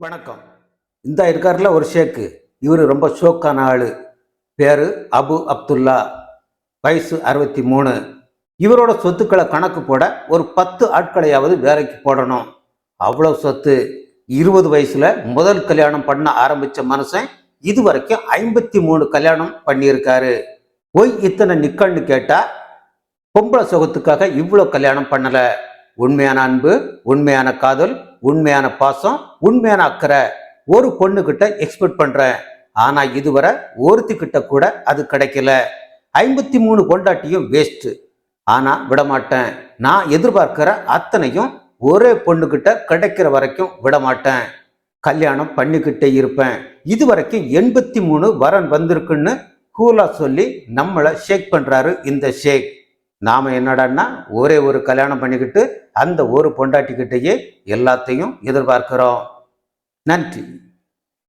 வணக்கம். இந்த இருக்கார்ல ஒரு ஷேக்கு. இவர் ரொம்ப ஷோக்கான ஆள். பேர் அபு அப்துல்லா. வயசு அறுபத்தி மூணு இவரோட சொத்துக்களை கணக்கு போட ஒரு பத்து ஆட்களையாவது வேலைக்கு போடணும். அவ்வளோ சொத்து. இருபது வயசுல முதல் கல்யாணம் பண்ண ஆரம்பித்த மனுஷன் இது வரைக்கும் ஐம்பத்தி மூணு கல்யாணம் பண்ணியிருக்காரு. போய் இத்தனை நிக்கன்னு கேட்டா பொம்பளை சுகத்துக்காக இவ்வளோ கல்யாணம் பண்ணலை. உண்மையான அன்பு உண்மையான காதல் உண்மையான பாசம் உண்மையான அக்கறை ஒரு பொண்ணுக்கிட்ட எக்ஸ்பெக்ட் பண்ணுறேன் ஆனால் இதுவரை ஒருத்திக்கிட்ட கூட அது கிடைக்கல. ஐம்பத்தி மூணு கொண்டாட்டியும் வேஸ்ட்டு ஆனால் விடமாட்டேன். நான் எதிர்பார்க்கிற அத்தனையும் ஒரே பொண்ணுக்கிட்ட கிடைக்கிற வரைக்கும் விடமாட்டேன். கல்யாணம் பண்ணிக்கிட்டே இருப்பேன். இது வரைக்கும் எண்பத்தி மூணு வரன் வந்திருக்குன்னு கூலா சொல்லி நம்மளை ஷேக் பண்ணுறாரு இந்த ஷேக் நாம் என்னடான்னா ஒரே ஒரு கல்யாணம் பண்ணிக்கிட்டு அந்த ஒரு பொண்டாட்டிக்கிட்டேயே எல்லாத்தையும் எதிர்பார்க்கிறோம். நன்றி.